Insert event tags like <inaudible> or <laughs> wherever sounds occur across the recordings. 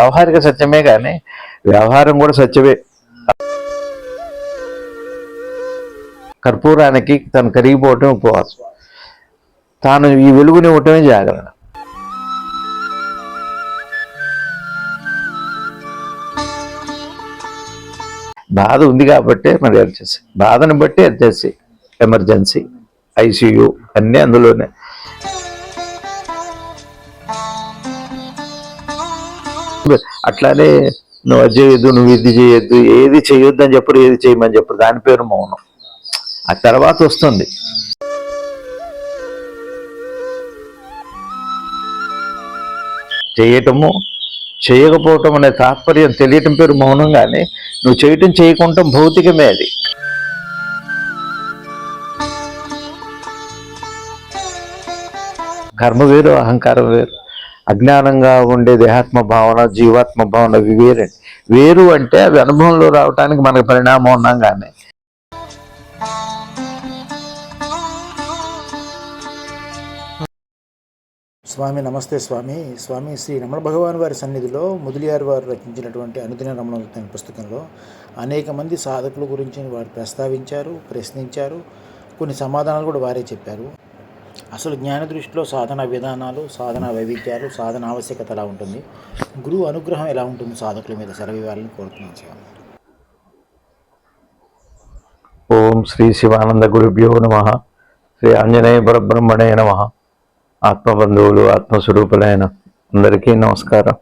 వ్యవహారిక సత్యమే కానీ వ్యవహారం కూడా సత్యమే. కర్పూరానికి తను కరిగిపోవటం ఉపవాసం. తాను ఈ వెలుగుని ఇవ్వటమే జాగరణ. బాధ ఉంది కాబట్టే మరి వచ్చేసి బాధను బట్టి వచ్చేసి ఎమర్జెన్సీ ఐసీయూ అన్నీ అందులోనే. అట్లానే నువ్వు అది చేయొద్దు నువ్వు ఇది చేయొద్దు ఏది చేయొద్దు అని చెప్పరు ఏది చేయమని చెప్పరు దాని పేరు మౌనం. ఆ తర్వాత వస్తుంది. చేయటము చేయకపోవటం అనే తాత్పర్యం తెలియటం పేరు మౌనం కానీ నువ్వు చేయటం చేయకుండా భౌతికమే అది. కర్మ వేరు అహంకారం వేరు. అజ్ఞానంగా ఉండే దేహాత్మ భావన జీవాత్మ భావన అవి వేరండి వేరు అంటే అవి అనుభవంలో రావటానికి మనకు పరిణామం ఉన్నాం కానీ స్వామి నమస్తే స్వామి. స్వామి శ్రీ రమణ భగవాన్ వారి సన్నిధిలో ముదిలియార్ వారు రచించినటువంటి అనుదిన రమణ అనే పుస్తకంలో అనేక మంది సాధకుల గురించి వారు ప్రస్తావించారు ప్రశ్నించారు కొన్ని సమాధానాలు కూడా వారే చెప్పారు. అసలు జ్ఞాన దృష్టిలో సాధన విధానాలు సాధన వైవిధ్యాలు సాధన ఆవశ్యకత ఎలా ఉంటుంది? గురువు అనుగ్రహం ఎలా ఉంటుంది? సాధకుల మీద సెలవివ్వాలని కోరుతున్నాను స్వామి ఓం శ్రీ శివానంద గురుభ్యో నమ. శ్రీ ఆంజనేయ పరబ్రహ్మణే నమ. ఆత్మబంధువులు ఆత్మస్వరూపులైన అందరికీ నమస్కారం.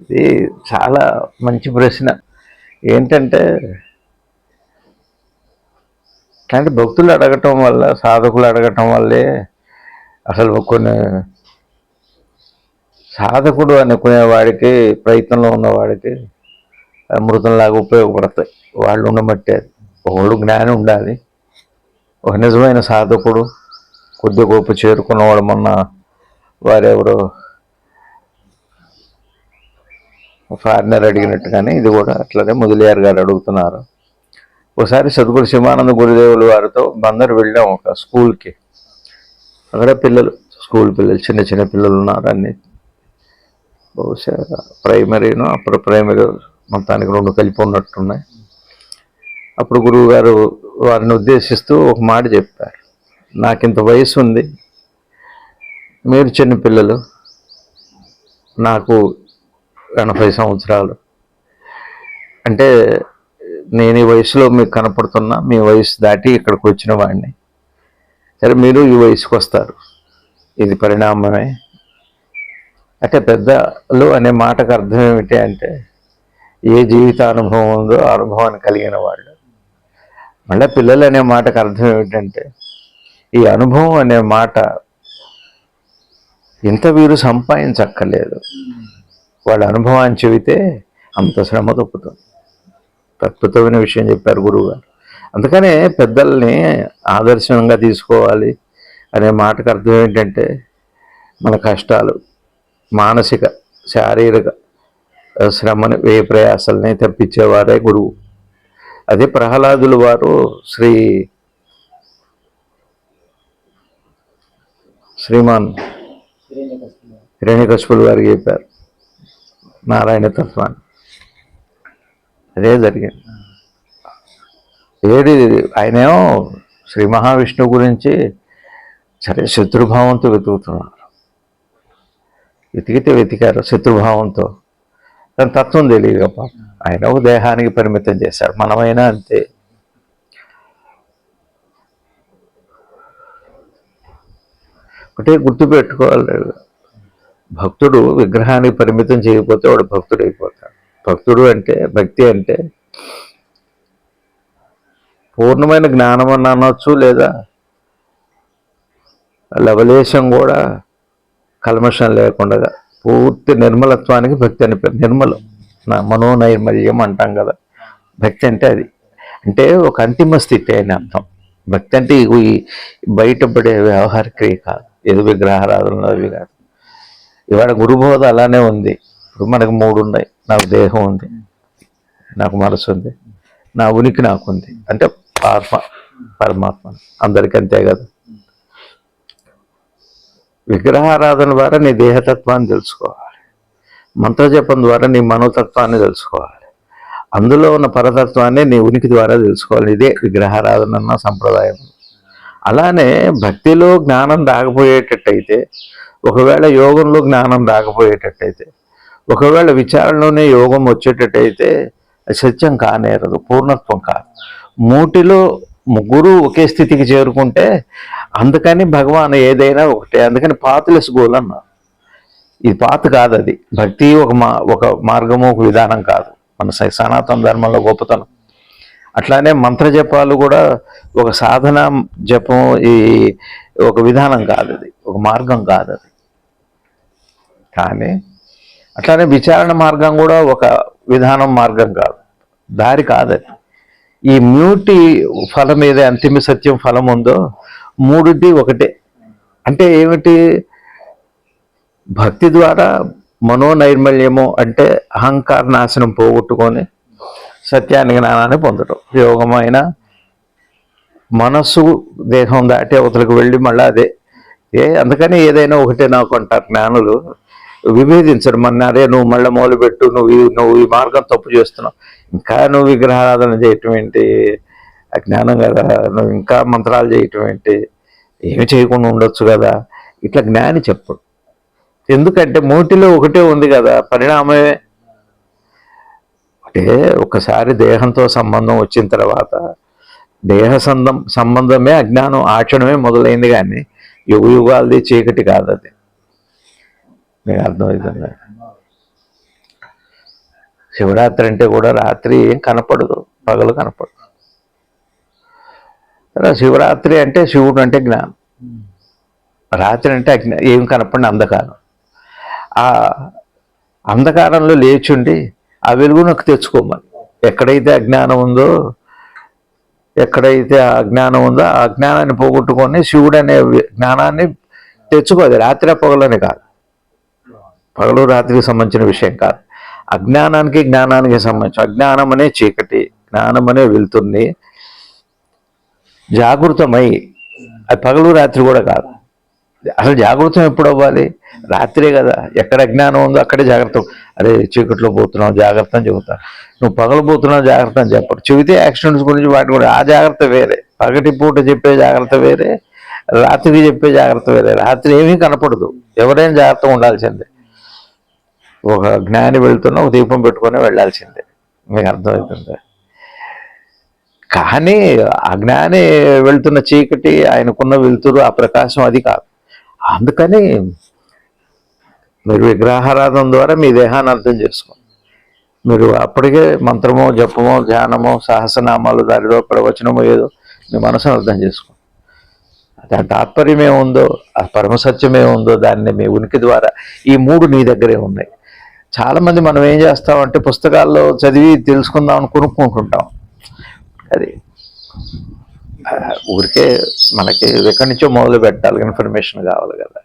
ఇది చాలా మంచి ప్రశ్న. ఏంటంటే కానీ భక్తులు అడగటం వల్ల సాధకులు అడగటం వల్లే అసలు కొన్ని సాధకుడు అనుకునే వాడికి ప్రయత్నంలో ఉన్నవాడికి అమృతంలాగా ఉపయోగపడతాయి. వాళ్ళు ఉండబట్టే ఒకళ్ళు జ్ఞానం ఉండాలి. ఒక నిజమైన సాధకుడు కొద్ది గొప్ప చేరుకున్నవాడు మొన్న వారెవరో ఫారినర్ అడిగినట్టుగానే ఇది కూడా అట్లనే ముదిలియార్ గారు అడుగుతున్నారు. ఒకసారి సద్గురు శివానంద గురుదేవులు వారితో బందరు వెళ్ళాం ఒక స్కూల్కి. అక్కడ పిల్లలు స్కూల్ పిల్లలు చిన్న చిన్న పిల్లలు ఉన్నారు అన్ని. బహుశా ప్రైమరీను అప్పుడు ప్రైమరీ మొత్తానికి రెండు కలిపి ఉన్నట్టున్నాయి. అప్పుడు గురువు గారు వారిని ఉద్దేశిస్తూ ఒక మాట చెప్పారు. నాకు ఇంత వయసు ఉంది మీరు చిన్న పిల్లలు. నాకు ఎనభై సంవత్సరాలు. అంటే నేను ఈ వయసులో మీకు కనపడుతున్నా మీ వయసు దాటి ఇక్కడికి వచ్చిన వాడిని. సరే మీరు ఈ వయసుకు వస్తారు. ఇది పరిణామమే. అంటే పెద్దలు అనే మాటకు అర్థం ఏమిటి అంటే ఏ జీవిత అనుభవం ఉందో ఆ అనుభవాన్ని కలిగిన వాళ్ళు. మళ్ళీ పిల్లలు అనే మాటకు అర్థం ఏమిటంటే ఈ అనుభవం అనే మాట ఇంత వీరు సంపాదించక్కర్లేదు. వాళ్ళ అనుభవాన్ని చెబితే అంత శ్రమ తప్పుతుంది. అద్భుతమైన విషయం చెప్పారు గురువు గారు అందుకనే పెద్దల్ని ఆదర్శంగా తీసుకోవాలి అనే మాటకు అర్థం ఏంటంటే మన కష్టాలు మానసిక శారీరక శ్రమని వే ప్రయాసాలని తప్పించేవారే గురువు. అదే ప్రహ్లాదులు వారు శ్రీ శ్రీమాన్ హిరణ్యకశిపులు వారికి చెప్పారు. నారాయణ తత్వాన్ని. అదే జరిగింది. ఏది ఆయనేమో శ్రీ మహావిష్ణువు గురించి సరే శత్రుభావంతో వెతుకుతున్నారు. వెతికితే వెతికారు శత్రుభావంతో. దాని తత్వం తెలియదు పాపం. ఆయన ఒక దేహానికి పరిమితం చేశారు. మనమైనా అంతే. ఒకటే గుర్తుపెట్టుకోవాలి. భక్తుడు విగ్రహానికి పరిమితం చేయకపోతే వాడు భక్తుడు అయిపోతాడు భక్తుడు అంటే భక్తి అంటే పూర్ణమైన జ్ఞానం అని అనొచ్చు లేదా లవలేశం కూడా కల్మషం లేకుండా పూర్తి నిర్మలత్వానికి భక్తి అని పేరు. నిర్మలం. నా మనోనైర్మల్యం అంటాం కదా. భక్తి అంటే అది. అంటే ఒక అంతిమ స్థితి అని అర్థం. భక్తి అంటే ఇగో ఈ బయటపడే వ్యవహార క్రియ కాదు. ఎదు విగ్రహారాధనలు అవి కాదు. ఇవాళ గురుబోధ అలానే ఉంది. ఇప్పుడు మనకు మూడు ఉన్నాయి. నాకు దేహం ఉంది. నాకు మనసు ఉంది. నా ఉనికి నాకు ఉంది. అంటే పరమ పరమాత్మ. అందరికీ అంతే కదా. విగ్రహారాధన ద్వారా నీ దేహతత్వాన్ని తెలుసుకోవాలి. మంత్రజపం ద్వారా నీ మనోతత్వాన్ని తెలుసుకోవాలి. అందులో ఉన్న పరతత్వాన్ని నీ ఉనికి ద్వారా తెలుసుకోవాలి. ఇదే విగ్రహారాధన అన్న సంప్రదాయం. అలానే భక్తిలో జ్ఞానం రాకపోయేటట్టయితే ఒకవేళ యోగంలో జ్ఞానం రాకపోయేటట్టయితే ఒకవేళ విచారణలోనే యోగం వచ్చేటట్టయితే సత్యం కానేరదు పూర్ణత్వం కాదు. మూటిలో ముగ్గురు ఒకే స్థితికి చేరుకుంటే అందుకని భగవాన్ ఏదైనా ఒకటే అందుకని పాతులెస్ గోల్ అన్నారు. ఇది పాత కాదు అది భక్తి ఒక మా ఒక మార్గము ఒక విధానం కాదు. మన స- సనాతన ధర్మంలో గొప్పతనం. అట్లానే మంత్ర జపాలు కూడా ఒక సాధన జపం ఈ ఒక విధానం కాదు అది ఒక మార్గం కాదు అది కానీ అట్లానే విచారణ మార్గం కూడా ఒక విధానం మార్గం కాదు. దారి కాదని ఈ మ్యూటి ఫలం ఏదే అంతిమ సత్యం ఫలం ఉందో మూడుది ఒకటే. అంటే ఏమిటి? భక్తి ద్వారా మనోనైర్మల్యము అంటే అహంకార నాశనం పోగొట్టుకొని సత్యాన్ని జ్ఞానాన్ని పొందడం యోగమైన మనస్సు దేహం దాటి అవతలకు వెళ్ళి మళ్ళీ అదే. ఏ అందుకని ఏదైనా ఒకటే నాకు అంటారు జ్ఞానులు. విభేదించరు మన అరే నువ్వు మళ్ళీ మొదలుపెట్టు నువ్వు నువ్వు ఈ మార్గం తప్పు చేస్తున్నావు. ఇంకా నువ్వు విగ్రహారాధన చేయటం ఏంటి? జ్ఞానం కదా. నువ్వు ఇంకా మంత్రాలు చేయటం ఏంటి? ఏమి చేయకుండా ఉండొచ్చు కదా. ఇట్లా జ్ఞాని చెప్పడు. ఎందుకంటే మూటిలో ఒకటే ఉంది కదా. పరిణామమే. అంటే ఒకసారి దేహంతో సంబంధం వచ్చిన తర్వాత దేహ సంబంధం సంబంధమే అజ్ఞానం. ఆచరణమే మొదలైంది కానీ యుగ యుగాలది చీకటి కాదు అది మీకు అర్థమవుతుంది? శివరాత్రి అంటే కూడా రాత్రి ఏం కనపడదు పగలు కనపడదు. శివరాత్రి అంటే శివుడు అంటే జ్ఞానం. రాత్రి అంటే అజ్ఞా ఏం కనపడిన అంధకారం. ఆ అంధకారంలో లేచుండి ఆ వెలుగునకు తెచ్చుకోమని. ఎక్కడైతే అజ్ఞానం ఉందో ఎక్కడైతే ఆ అజ్ఞానం ఉందో ఆ అజ్ఞానాన్ని పోగొట్టుకొని శివుడు అనే జ్ఞానాన్ని తెచ్చుకోదు రాత్రి పొగలని కాదు. పగలు రాత్రికి సంబంధించిన విషయం కాదు. అజ్ఞానానికి జ్ఞానానికి సంబంధించి అజ్ఞానం అనే చీకటి జ్ఞానం అనే వెళ్తుంది జాగృతమై అది పగలు రాత్రి కూడా కాదు. అసలు జాగృతం ఎప్పుడు అవ్వాలి? రాత్రే కదా. ఎక్కడ అజ్ఞానం ఉందో అక్కడే జాగ్రత్త. అరే చీకట్లో పోతున్నావు జాగ్రత్త అని చెబుతాను నువ్వు పగలు పోతున్నావు జాగ్రత్త అని చెప్పరు. చెబితే యాక్సిడెంట్స్ గురించి వాటి కూడా ఆ జాగ్రత్త వేరే. పగటి పూట చెప్పే జాగ్రత్త వేరే. రాత్రికి చెప్పే జాగ్రత్త వేరే. రాత్రి ఏమీ కనపడదు. ఎవరైనా జాగ్రత్తగా ఉండాల్సిందే. ఒక జ్ఞాని వెళ్తున్నా ఒక దీపం పెట్టుకొని వెళ్ళాల్సిందే. మీకు అర్థమవుతుంది? కానీ అజ్ఞాని వెళ్తున్న చీకటి ఆయనకున్న వెలుతురు ఆ ప్రకాశం అది కాదు. అందుకని మీరు విగ్రహారాధన ద్వారా మీ దేహాన్ని అర్థం చేసుకోండి. మీరు అప్పటికే మంత్రమో జపమో ధ్యానమో సహస్రనామాలు దారిలో ప్రవచనమో ఏదో మీ మనసును అర్థం చేసుకోండి. దాని తాత్పర్యం ఏముందో ఆ పరమసత్యం ఏముందో దాన్ని మీ ఉనికి ద్వారా ఈ మూడు నీ దగ్గరే ఉన్నాయి. చాలామంది మనం ఏం చేస్తామంటే పుస్తకాల్లో చదివి తెలుసుకుందాం అని కొనుక్కుంటుంటాం. అది ఊరికే మనకి ఎక్కడి నుంచో మొదలు పెట్టాలి ఇన్ఫర్మేషన్ కావాలి కదా.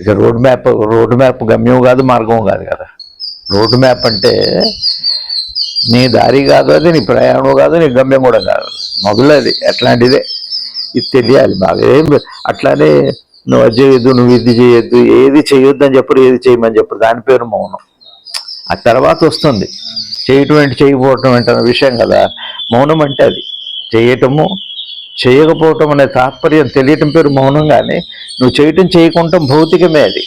ఇక రోడ్ మ్యాప్ రోడ్ మ్యాప్ గమ్యం కాదు మార్గం కాదు కదా. రోడ్ మ్యాప్ అంటే నీ దారి కాదు అది నీ ప్రయాణం కాదు నీ గమ్యం కూడా కాదు. మొదలది అట్లాంటిదే. ఇది తెలియాలి బాగా ఏం అట్లానే నువ్వు అది చేయొద్దు నువ్వు ఇది చేయొద్దు ఏది చేయొద్దు అని చెప్పరు ఏది చేయమని చెప్పరు. దాని పేరు మౌనం. ఆ తర్వాత వస్తుంది. చేయటం ఏంటి? చేయకపోవటం ఏంటి అనే విషయం కదా. మౌనం అంటే అది. చేయటము చేయకపోవటం అనే తాత్పర్యం తెలియటం పేరు మౌనం కానీ నువ్వు చేయటం చేయకుండా భౌతికమే అది.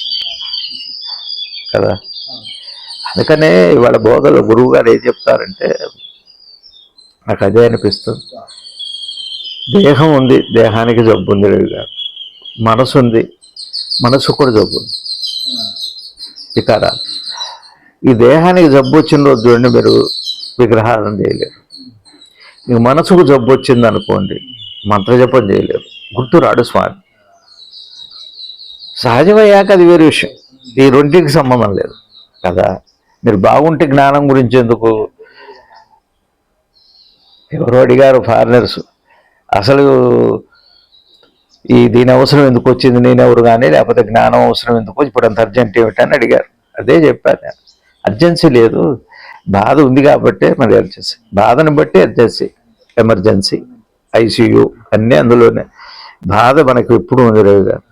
కదా? అందుకనే ఇవాళ బోధలో గురువు గారు ఏం చెప్తారంటే నాకు అదే అనిపిస్తుంది. దేహం ఉంది దేహానికి జబ్బు ఉంది రవి గారు. మనసు ఉంది మనసు కూడా జబ్బు ఉంది. వికారాలు. ఈ దేహానికి జబ్బు వచ్చిన రోజు చూడండి మీరు విగ్రహాలను చేయలేరు. మీకు మనసుకు జబ్బు వచ్చింది అనుకోండి మంత్రజపం చేయలేరు. గుర్తురాడు స్వామి. సహజమయ్యాక అది వేరే విషయం. ఈ రెండింటికి సంబంధం లేదు. కదా? మీరు బాగుంటే జ్ఞానం గురించి ఎందుకు? ఎవరో అడిగారు ఫారినర్స్. అసలు ఈ దీని అవసరం ఎందుకు వచ్చింది? నేనెవరు కానీ లేకపోతే జ్ఞానం అవసరం ఎందుకు? ఇప్పుడు అంత అర్జెంట్ ఏమిటి అని అడిగారు. అదే చెప్పాను నేను. అర్జెన్సీ లేదు. బాధ ఉంది కాబట్టే మరి అర్జెన్సీ బాధను బట్టి అర్జెన్సీ ఎమర్జెన్సీ ఐసీయూ అన్నీ అందులోనే. బాధ మనకు ఎప్పుడు ఉంది రవి గారు.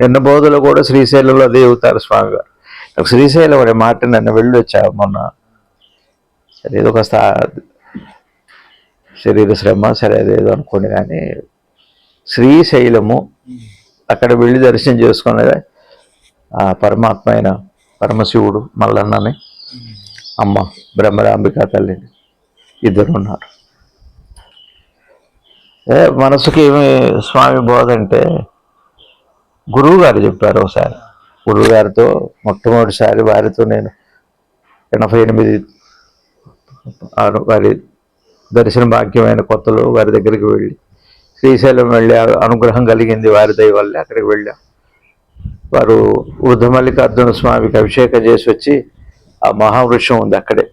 నిన్న బోధలో కూడా శ్రీశైలంలో అదే అవుతారు స్వామి గారు. నాకు శ్రీశైలం అనే మాట నిన్న వెళ్ళి వచ్చా మొన్న అదేదో కాస్త శరీర శ్రమ సరే అదేదో అనుకోండి కానీ శ్రీశైలము అక్కడ వెళ్ళి దర్శనం చేసుకునేది ఆ పరమాత్మ అయిన పరమశివుడు మల్లన్నని అమ్మ బ్రహ్మరాంబిక తల్లిని ఇద్దరు ఉన్నారు ఏ మనసుకి ఏమి స్వామి బోధ అంటే గురువు గారు చెప్పారు ఒకసారి. గురువుగారితో మొట్టమొదటిసారి వారితో నేను ఎనభై ఎనిమిది వారి దర్శన భాగ్యమైన కొత్తలో వారి దగ్గరికి వెళ్ళి శ్రీశైలం వెళ్ళి అనుగ్రహం కలిగింది వారి దయ వల్లే అక్కడికి వెళ్ళాం. వారు వృద్ధమల్లికార్జున స్వామికి అభిషేకం చేసి వచ్చి ఆ మహావృక్షం ఉంది అక్కడే.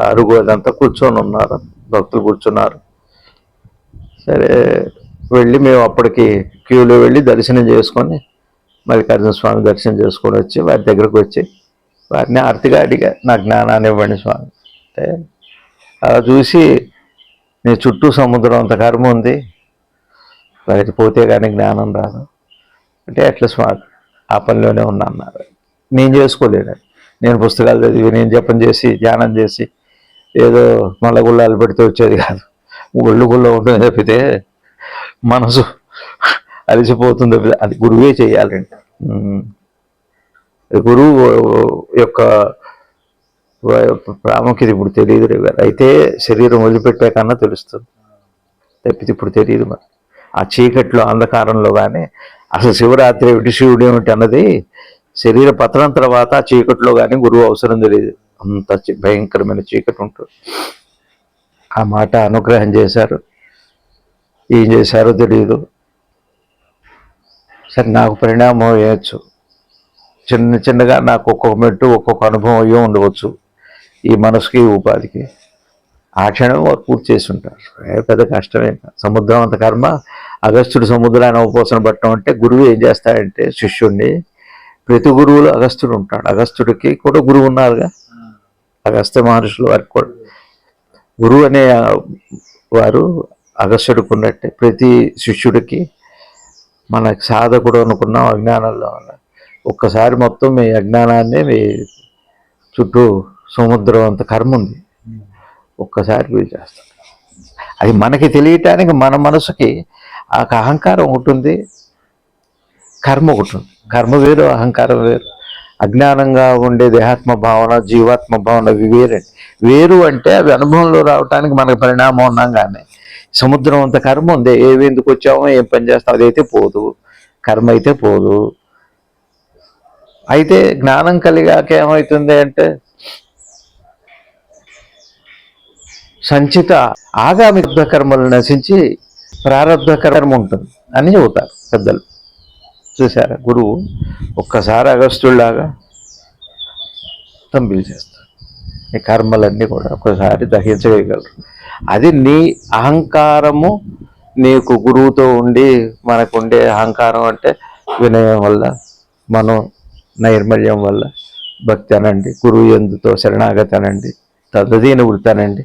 అరుగు అదంతా కూర్చొని ఉన్నారు. భక్తులు కూర్చున్నారు. సరే వెళ్ళి మేము అప్పటికి క్యూలో వెళ్ళి దర్శనం చేసుకొని మల్లికార్జున స్వామి దర్శనం చేసుకొని వచ్చి వారి దగ్గరకు వచ్చి వారిని ఆర్తిగా అడిగా నా జ్ఞానాన్ని ఇవ్వండి స్వామి. అంటే అలా చూసి నీ చుట్టూ సముద్రం అంత కర్మ ఉంది. వారికి పోతే కానీ జ్ఞానం రాదు. అంటే ఎట్లా స్వామి ఆ పనిలోనే ఉన్నా అన్నారు. నేను చేసుకోలేను. నేను పుస్తకాలు చదివి నేను జపం చేసి ధ్యానం చేసి ఏదో మల్ల గుళ్ళాలు పెడితే వచ్చేది కాదు. ఒళ్ళు గుళ్ళ ఉంటుంది తప్పితే మనసు అలసిపోతుంది తప్పితే అది గురువే చేయాలండి గురువు యొక్క ప్రాముఖ్యత ఇప్పుడు తెలియదు గారు. అయితే శరీరం వదిలిపెట్టాకన్నా తెలుస్తుంది. తప్పితే ఇప్పుడు తెలియదు మరి. ఆ చీకట్లో అంధకారంలో కానీ అసలు శివరాత్రి ఏమిటి శివుడు ఏమిటి అన్నది శరీర పతనం తర్వాత చీకట్లో కానీ గురువు అవసరం తెలియదు. అంత భయంకరమైన చీకటి ఉంటుంది. ఆ మాట అనుగ్రహం చేశారు. ఏం చేశారో తెలియదు సరే నాకు పరిణామం వేయచ్చు చిన్న చిన్నగా నాకు ఒక్కొక్క మెట్టు ఒక్కొక్క అనుభవం అయ్యో ఉండవచ్చు. ఈ మనసుకి ఉపాధికి. ఆ క్షణం వారు పూర్తి చేసి ఉంటారు. పెద్ద కష్టమే సముద్రం అంత కర్మ అగస్త్యుడు సముద్రాన్ని ఉపవాసన పట్టడం అంటే గురువు ఏం చేస్తాడంటే శిష్యుణ్ణి ప్రతి గురువులు అగస్త్యుడు ఉంటాడు. అగస్త్యుడికి కూడా గురువు ఉన్నారుగా. అగస్త్య మహర్షులు వారికి కూడా. గురువు అనే వారు అగస్త్యుడికి ఉన్నట్టే. ప్రతి శిష్యుడికి మన సాధకుడు అనుకున్నాం అజ్ఞానంలో ఉన్న ఒక్కసారి మొత్తం మీ అజ్ఞానాన్ని మీ చుట్టూ సముద్రం అంత కర్మ ఉంది. ఒక్కసారి వీలు చేస్తాం. అది మనకి తెలియటానికి మన మనసుకి ఆ అహంకారం ఒకటి ఉంది కర్మ ఒకటి ఉంది. కర్మ వేరు అహంకారం వేరు. అజ్ఞానంగా ఉండే దేహాత్మ భావన జీవాత్మ భావన అవి వేరండి. వేరు అంటే అవి అనుభవంలో రావటానికి మనకు పరిణామం ఉన్నాం కానీ సముద్రం అంత కర్మ ఉంది. ఏవి ఎందుకు వచ్చామో ఏం పని చేస్తాం అదైతే పోదు. కర్మ అయితే పోదు. అయితే జ్ఞానం కలిగాక ఏమవుతుంది అంటే సంచిత ఆగామి కర్మలు నశించి ప్రారంధ కర్మ ఉంటుంది అని చెబుతారు పెద్దలు. చూసారా గురువు ఒక్కసారి అగస్టుల్లాగా తంబిల్ చేస్తారు ఈ కర్మలన్నీ కూడా ఒక్కసారి దహించగలరు అది నీ అహంకారము నీకు గురువుతో ఉండి మనకు ఉండే అహంకారం అంటే వినయం వల్ల మనం నైర్మల్యం వల్ల భక్తి అనండి గురువు ఎందుతో శరణాగతి అనండి తదదీన వృత్తి అనండి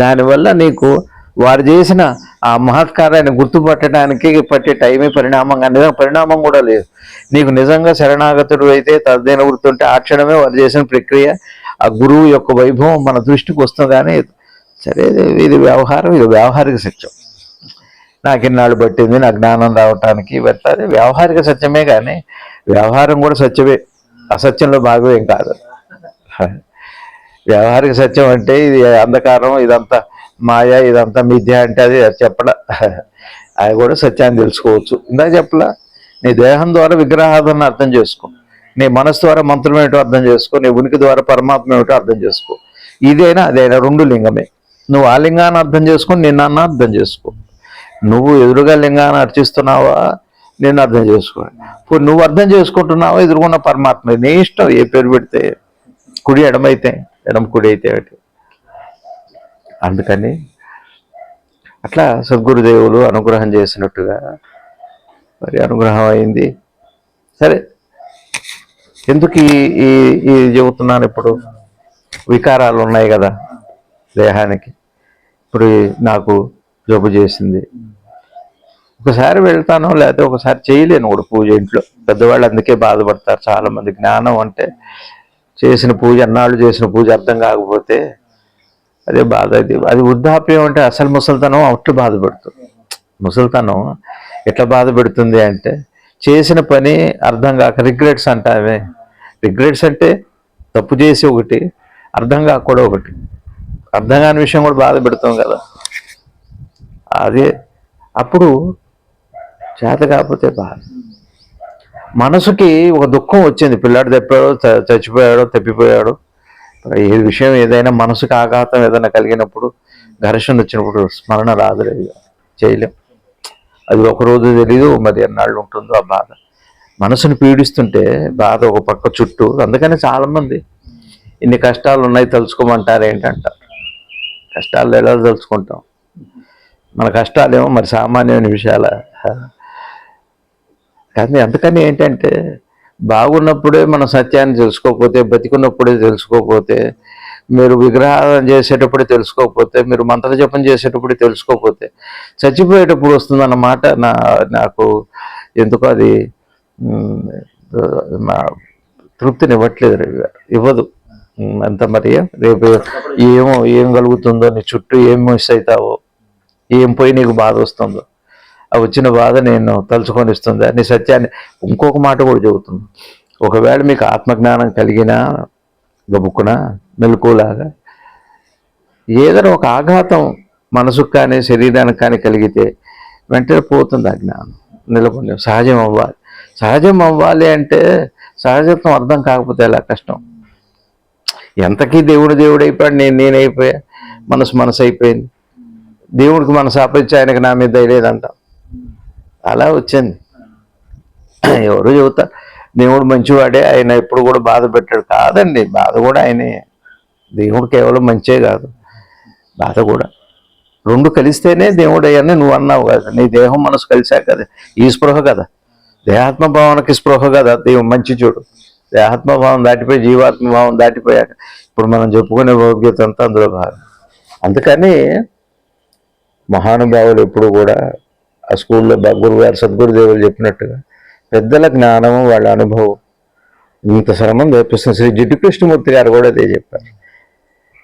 దానివల్ల నీకు వారు చేసిన ఆ మహత్కారాన్ని గుర్తుపట్టడానికి పట్టే టైమే పరిణామంగా నిజంగా పరిణామం కూడా లేదు. నీకు నిజంగా శరణాగతుడు అయితే తదదీన వృత్తి ఉంటే ఆ క్షణమే వారు చేసిన ప్రక్రియ ఆ గురువు యొక్క వైభవం మన దృష్టికి వస్తుంది కానీ సరే ఇది- వ్యవహారం ఇది వ్యవహారిక సత్యం. నాకు ఇన్నాళ్ళు పట్టింది నా జ్ఞానం రావటానికి ఇవంతా వ్యవహారిక సత్యమే కానీ వ్యవహారం కూడా సత్యమే. అసత్యంలో భాగం ఏం కాదు. వ్యవహారిక సత్యం అంటే ఇది అంధకారం ఇదంతా మాయ ఇదంతా మిథ్య అంటే అది చెప్పడం అది కూడా సత్యాన్ని తెలుసుకోవచ్చు. ఇందాక చెప్పలా నీ దేహం ద్వారా విగ్రహార్థాన్ని అర్థం చేసుకో. నీ మనసు ద్వారా మంత్రం ఏమిటో అర్థం చేసుకో. నీ ఉనికి ద్వారా పరమాత్మ ఏమిటో అర్థం చేసుకో. ఇదైనా? అదైనా? రెండు లింగమే. నువ్వు ఆ లింగాన్ని అర్థం చేసుకుని నిన్న అర్థం చేసుకో. నువ్వు ఎదురుగా లింగాన్ని అర్చిస్తున్నావా? నేను అర్థం చేసుకో. ఇప్పుడు నువ్వు అర్థం చేసుకుంటున్నావా? ఎదురుకున్న పరమాత్మ. నీ ఇష్టం ఏ పేరు పెడితే? కుడి ఎడమైతే ఎడమ కుడి అయితే అందుకని అట్లా సద్గురుదేవులు అనుగ్రహం చేసినట్టుగా మరి అనుగ్రహం అయింది. సరే ఎందుకు ఈ ఈ చెబుతున్నాను ఇప్పుడు? వికారాలు ఉన్నాయి కదా దేహానికి. ఇప్పుడు నాకు జబ్బు చేసింది. ఒకసారి వెళ్తాను లేకపోతే ఒకసారి చేయలేను కూడా పూజ ఇంట్లో. పెద్దవాళ్ళు అందుకే బాధపడతారు. చాలామంది జ్ఞానం అంటే చేసిన పూజ అన్నాళ్ళు చేసిన పూజ అర్థం కాకపోతే అదే బాధ అది అది వృద్ధాప్యం అంటే అసలు ముసలితనం అట్లు బాధపెడుతుంది. ముసలితనం ఎట్లా బాధ పెడుతుంది అంటే చేసిన పని అర్థం కాక రిగ్రెట్స్ అంటామే రిగ్రెట్స్ అంటే తప్పు చేసి ఒకటి అర్థం కాక కూడా ఒకటి. అర్థం కాని విషయం కూడా బాధ పెడతాం కదా. అదే అప్పుడు చేత కాకపోతే బాధ. మనసుకి ఒక దుఃఖం వచ్చింది. పిల్లాడు తప్పాడో చచ్చిపోయాడో తప్పిపోయాడో. ఏ విషయం ఏదైనా మనసుకు ఆఘాతం ఏదైనా కలిగినప్పుడు ఘర్షణ వచ్చినప్పుడు స్మరణ రాదులేదు చేయలేం. అది ఒకరోజు తెలీదు మరి ఎన్నాళ్ళు ఉంటుందో ఆ బాధ. మనసుని పీడిస్తుంటే బాధ ఒక పక్క చుట్టూ అందుకని చాలామంది ఇన్ని కష్టాలు ఉన్నాయి తలుచుకోమంటారు ఏంటంటారు కష్టాలు ఎలా తలుచుకుంటాం? మన కష్టాలేమో మరి సామాన్యమైన విషయాల? కానీ అందుకని ఏంటంటే బాగున్నప్పుడే మనం సత్యాన్ని తెలుసుకోకపోతే బతికున్నప్పుడే తెలుసుకోకపోతే మీరు విగ్రహాలను చేసేటప్పుడే తెలుసుకోకపోతే మీరు మంత్ర జపం చేసేటప్పుడే తెలుసుకోకపోతే చచ్చిపోయేటప్పుడు వస్తుందన్నమాట నా నాకు ఎందుకో అది నా తృప్తిని ఇవ్వట్లేదు రవి గారు. ఇవ్వదు. అంత మరి రేపు ఏమో ఏం కలుగుతుందో నీ చుట్టూ ఏం మిస్ అవుతావో ఏం పోయి నీకు బాధ వస్తుందో. ఆ వచ్చిన బాధ నేను తలుచుకొని ఇస్తుంది. అని సత్యాన్ని ఇంకొక మాట కూడా చెబుతుంది ఒకవేళ మీకు ఆత్మజ్ఞానం కలిగినా గబుక్కున మెలకులాగా ఏదైనా ఒక ఆఘాతం మనసుకు కానీ శరీరానికి కానీ కలిగితే వెంటనే పోతుంది ఆ జ్ఞానం. నిలబడి సహజం అవ్వాలి. సహజం అవ్వాలి అంటే సహజత్వం అర్థం కాకపోతే ఎలా కష్టం? ఎంతకీ దేవుడు దేవుడు అయిపోయాడు నేను నేనైపోయా మనసు మనసు అయిపోయింది. దేవుడికి మనసు ఆపరిచి ఆయనకి నా మీద లేదంట. అలా వచ్చింది. ఎవరు చెబుతారు దేవుడు మంచివాడే ఆయన ఎప్పుడు కూడా బాధ పెట్టాడు. కాదండి బాధ కూడా ఆయనే. దేవుడు కేవలం మంచే కాదు బాధ కూడా. రెండు కలిస్తేనే దేవుడు అయ్యని నువ్వు అన్నావు కదా. నీ దేహం మనసు కలిశాక కదా ఈ స్పృహ కదా. దేహాత్మ భావనకి స్పృహ కదా. దేవుడు మంచి చూడు. దేహాత్మ భావం దాటిపోయి జీవాత్మ భావం దాటిపోయాక ఇప్పుడు మనం చెప్పుకునే భగవద్గీత అంతా అందులో భాగం. అందుకని మహానుభావులు ఎప్పుడు కూడా ఆ స్కూల్లో గురుగారు సద్గురుదేవులు చెప్పినట్టుగా పెద్దల జ్ఞానము వాళ్ళ అనుభవం. ఇంత శ్రమం తెప్పిస్తుంది శ్రీ జిడ్డు కృష్ణమూర్తి గారు కూడా అదే చెప్పారు.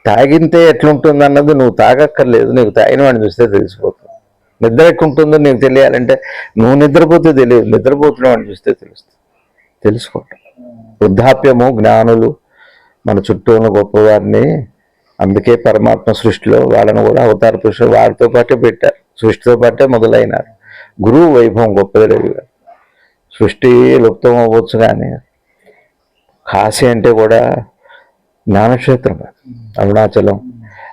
తాగింతే ఎట్లుంటుంది అన్నది నువ్వు తాగక్కర్లేదు నీకు తాగిన వాడిని చూస్తే తెలిసిపోతుంది. నిద్ర ఎక్కుంటుందో నీకు తెలియాలంటే నువ్వు నిద్రపోతే తెలియదు నిద్రపోతున్న వాడిని చూస్తే తెలుస్తుంది. తెలుసుకోవటం. వృద్ధాప్యము జ్ఞానులు మన చుట్టూ ఉన్న గొప్పవారిని అందుకే పరమాత్మ సృష్టిలో వాళ్ళని కూడా అవతార పురుషులు వారితో పాటే పెట్టారు సృష్టితో పాటే మొదలైనారు. గురువు వైభవం గొప్పది రవి గారు సృష్టి లుప్తం అవ్వచ్చు కానీ కాశీ అంటే కూడా జ్ఞానక్షేత్రం అరుణాచలం.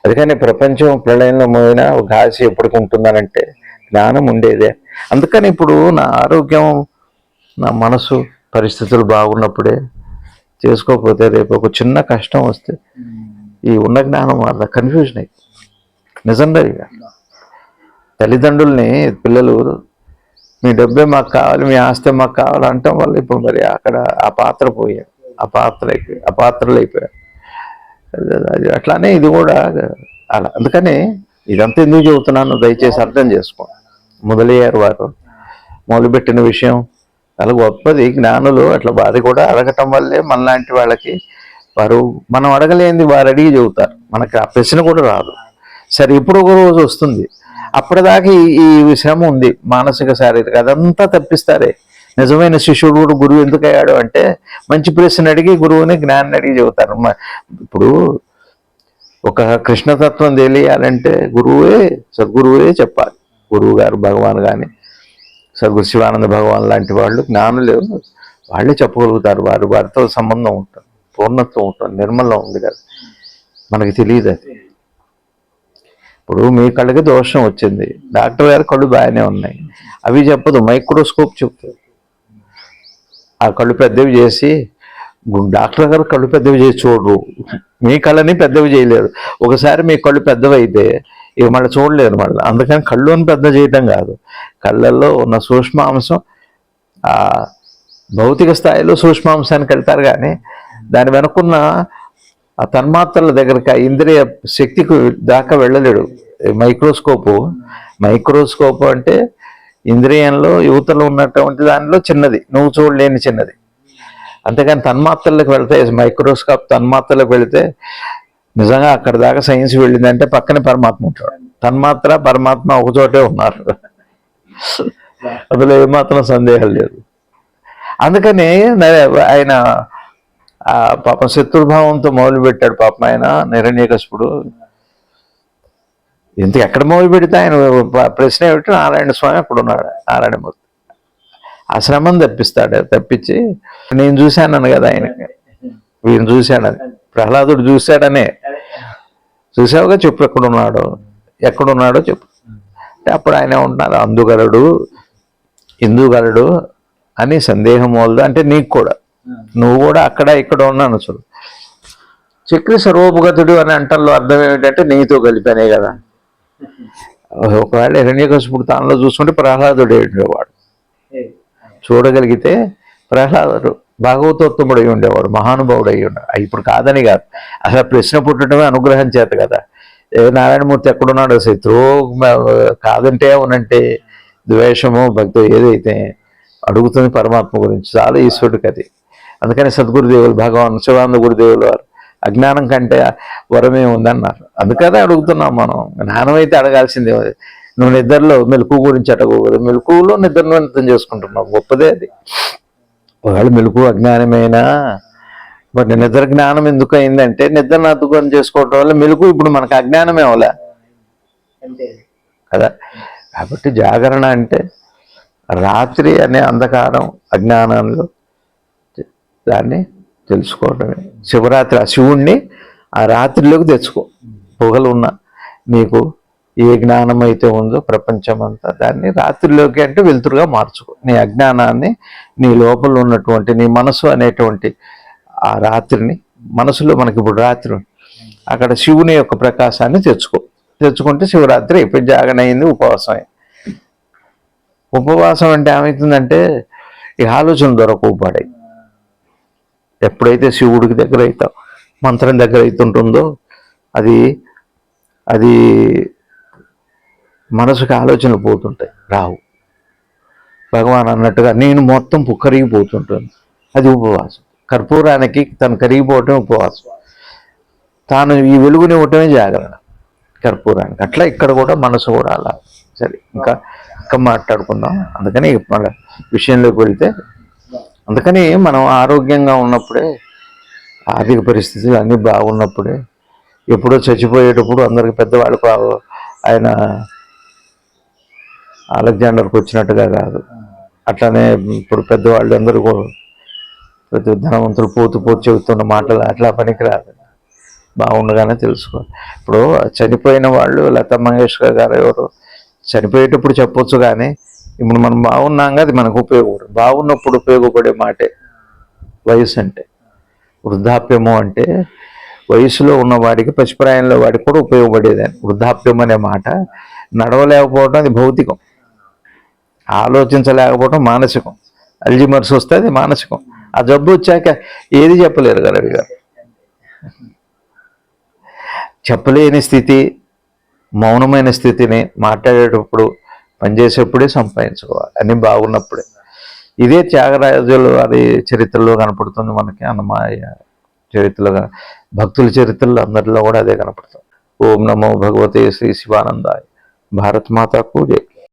అందుకని ప్రపంచం ప్రళయంలో పోయిన కాశీ ఎప్పటికి ఉంటుందనంటే జ్ఞానం ఉండేదే. అందుకని ఇప్పుడు నా ఆరోగ్యం నా మనసు పరిస్థితులు బాగున్నప్పుడే చేసుకోకపోతే రేపు ఒక చిన్న కష్టం వస్తే ఈ ఉన్న జ్ఞానం వల్ల కన్ఫ్యూజన్ అయింది నిజంగా ఇక. తల్లిదండ్రుల్ని పిల్లలు మీ డబ్బే మాకు కావాలి మీ ఆస్తే మాకు కావాలి అంటాం వల్ల ఇప్పుడు మరి అక్కడ ఆ పాత్ర పోయారు. ఆ పాత్ర అయిపోయి ఆ పాత్రలు అయిపోయాయి అట్లానే ఇది కూడా అలా. అందుకని ఇదంతా ఎందుకు చెబుతున్నాను దయచేసి అర్థం చేసుకో. మొదలయ్యారు వారు. మొదలుపెట్టిన విషయం చాలా గొప్పది. జ్ఞానులు అట్లా వారి కూడా అడగటం వల్లే మనలాంటి వాళ్ళకి వారు మనం అడగలేనిది వారు అడిగి చెబుతారు. మనకి ఆ ప్రశ్న కూడా రాదు. సరే ఇప్పుడు ఒక రోజు వస్తుంది. అప్పటిదాకా ఈ ఈ శ్రమ ఉంది మానసిక శారీరక అదంతా తప్పిస్తారే. నిజమైన శిష్యుడు కూడా గురువు ఎందుకు అయ్యాడు అంటే మంచి ప్రశ్న అడిగి గురువుని జ్ఞానాన్ని అడిగి చెబుతారు. ఇప్పుడు ఒక కృష్ణతత్వం తెలియాలంటే గురువే సద్గురువే చెప్పాలి. గురువు గారు భగవాన్ కానీ సద్గురు శివానంద భగవాన్ లాంటి వాళ్ళు జ్ఞానులు వాళ్ళే చెప్పగలుగుతారు. వారు వారితో సంబంధం ఉంటుంది పూర్ణత్వం ఉంటుంది నిర్మలం ఉంది కదా. మనకి తెలియదు అది. ఇప్పుడు మీ కళ్ళకి దోషం వచ్చింది. డాక్టర్ గారి కళ్ళు బాగానే ఉన్నాయి. అవి చెప్పదు మైక్రోస్కోప్ చెప్తుంది. ఆ కళ్ళు పెద్దవి చేసి డాక్టర్ గారు కళ్ళు పెద్దవి చేసి చూడరు. మీ కళ్ళని పెద్దవి చేయలేరు. ఒకసారి మీ కళ్ళు పెద్దవి అయితే ఇక మళ్ళీ చూడలేరు మళ్ళీ. అందుకని కళ్ళుని పెద్ద చేయటం కాదు. కళ్ళల్లో ఉన్న సూక్ష్మాంశం భౌతిక స్థాయిలో సూక్ష్మాంశానికి వెళ్తారు కానీ దాని వెనుకున్న ఆ తన్మాత్రల దగ్గరికి ఇంద్రియ శక్తికి దాకా వెళ్ళలేడు. మైక్రోస్కోపు మైక్రోస్కోప్ అంటే ఇంద్రియంలో యువతలో ఉన్నటువంటి దానిలో చిన్నది నువ్వు చూడలేని చిన్నది. అంతేగాని తన్మాత్రలకు వెళ్తే మైక్రోస్కోప్ తన్మాత్రలకు వెళితే నిజంగా అక్కడ దాకా సైన్స్ వెళ్ళిందంటే పక్కనే పరమాత్మ ఉంటాడు. తన్మాత్ర పరమాత్మ ఒక చోటే ఉన్నారు. <laughs> అందులో ఏమాత్రం సందేహం లేదు. అందుకని ఆయన పాపం శత్రుభావంతో మొదలు పెట్టాడు పాపం ఆయన నిరణ్యకశపుడు. ఇంత ఎక్కడ మొదలు పెడితే ఆయన ప్రశ్న ఏమిటి? నారాయణ స్వామి అక్కడ ఉన్నాడు నారాయణమూర్తి ఆ శ్రమం తప్పిస్తాడు తప్పించి నేను చూశాను కదా ఆయన. వీడిని చూశాడని ప్రహ్లాదుడు చూశాడనే. చూసావుగా? చెప్పు ఎక్కడున్నాడో. ఎక్కడున్నాడో చెప్పు. అంటే అప్పుడు ఆయన ఉంటున్నారు అందుగలడు ఇందుగలడు అని సందేహం వలదు. అంటే నీకు కూడా. నువ్వు కూడా అక్కడ ఇక్కడ ఉన్నాను చూడు. చక్రి సర్వోపగతుడు అని అంటల్లో అర్థం ఏమిటంటే నీతో కలిపానే కదా. ఒకవేళ హిరణ్యకశిపుడు తానులో చూసుకుంటే ప్రహ్లాదుడు ఉండేవాడు. చూడగలిగితే ప్రహ్లాదుడు భాగవతోత్తముడు అయి ఉండేవాడు మహానుభావుడు అయి ఉండేవాడు ఇప్పుడు కాదని కాదు. అసలు ప్రశ్న పుట్టడమే అనుగ్రహం చేత కదా. ఏ నారాయణమూర్తి ఎక్కడున్నాడు శత్రువు కాదంటే అవునంటే ద్వేషము భక్తి ఏదైతే అడుగుతుంది పరమాత్మ గురించి చాలా ఈశ్వరుడికి అది. అందుకని సద్గురుదేవులు భగవాన్ శివానంద గురుదేవులు వారు అజ్ఞానం కంటే వరమే ఉందన్నారు. అందుకనే అడుగుతున్నాం మనం. జ్ఞానం అయితే అడగాల్సిందే. నువ్వు నిద్రలో మెలకు గురించి అడగకూడదు. మెలకువలో నిద్రను అర్థం చేసుకుంటున్నావు. గొప్పదే అది. ఒకవేళ మెలకు అజ్ఞానమైనా మరి నిద్ర జ్ఞానం ఎందుకు అయిందంటే నిద్రను అర్థం చేసుకోవడం వల్ల మెలకు ఇప్పుడు మనకు అజ్ఞానమే అవలే. కదా? కాబట్టి జాగరణ అంటే రాత్రి అనే అంధకారం అజ్ఞానంలో దాన్ని తెలుసుకోవడమే. శివరాత్రి ఆ శివుణ్ణి ఆ రాత్రిలోకి తెచ్చుకో. పొగలు ఉన్న నీకు ఏ జ్ఞానం అయితే ఉందో ప్రపంచం అంతా దాన్ని రాత్రిలోకి అంటే వెలుతురుగా మార్చుకో. నీ అజ్ఞానాన్ని నీ లోపల ఉన్నటువంటి నీ మనసు అనేటువంటి ఆ రాత్రిని మనసులో మనకి ఇప్పుడు రాత్రి అక్కడ శివుని యొక్క ప్రకాశాన్ని తెచ్చుకో. తెచ్చుకుంటే శివరాత్రి అయిపోయి జాగనైంది ఉపవాసమే. ఉపవాసం ఉపవాసం అంటే ఏమవుతుందంటే ఈ ఆలోచన దొరకవు పడాయి ఎప్పుడైతే శివుడికి దగ్గర అవుతావు మంత్రం దగ్గర అవుతుంటుందో అది అది మనసుకు ఆలోచనలు పోతుంటాయి రావు. భగవాన్ అన్నట్టుగా నేను మొత్తం పుక్కరిగిపోతుంటాను అది ఉపవాసం. కర్పూరానికి తను కరిగిపోవటం ఉపవాసం. తాను ఈ వెలుగునివ్వటమే జాగ్రత్త కర్పూరానికి. అట్లా ఇక్కడ కూడా మనసు కూడా అలా. సరే ఇంకా ఇంకా మాట్లాడుకుందాం. అందుకని మన విషయంలోకి వెళ్తే అందుకని మనం ఆరోగ్యంగా ఉన్నప్పుడే ఆర్థిక పరిస్థితులు అన్నీ బాగున్నప్పుడే ఎప్పుడో చచ్చిపోయేటప్పుడు అందరికి పెద్దవాళ్ళకు ఆయన అలెగ్జాండర్కి వచ్చినట్టుగా కాదు. అట్లానే ఇప్పుడు పెద్దవాళ్ళు అందరూ ప్రతి ధనవంతులు పోతూ పోతూ చెబుతున్న మాటలు అట్లా పనికిరాదు. బాగుండగానే తెలుసుకో ఇప్పుడు చనిపోయిన వాళ్ళు లతా మంగేష్కర్ గారు ఎవరు? చనిపోయేటప్పుడు చెప్పొచ్చు కానీ ఇప్పుడు మనం బాగున్నాం అది మనకు ఉపయోగపడదు బాగున్నప్పుడు ఉపయోగపడే మాటే వయసు అంటే. వృద్ధాప్యము అంటే వయసులో ఉన్నవాడికి పచ్చిప్రాయంలో వాడికి కూడా ఉపయోగపడేదని వృద్ధాప్యం అనే మాట నడవలేకపోవడం అది భౌతికం. ఆలోచించలేకపోవడం మానసికం. అల్జిమర్స్ వస్తే అది మానసికం. ఆ జబ్బు వచ్చాక ఏది చెప్పలేరు కదా గారు చెప్పలేని స్థితి మౌనమైన స్థితిని మాట్లాడేటప్పుడు పనిచేసేప్పుడే సంపాదించుకోవాలి. అన్నీ బాగున్నప్పుడే. ఇదే త్యాగరాజుల వారి చరిత్రలో కనపడుతుంది మనకి అన్నమాయ చరిత్రలో భక్తుల చరిత్రలో అందరిలో కూడా అదే కనపడుతుంది. ఓం నమో భగవతే శ్రీ శివానందాయ. భారత్ మాతకు జై.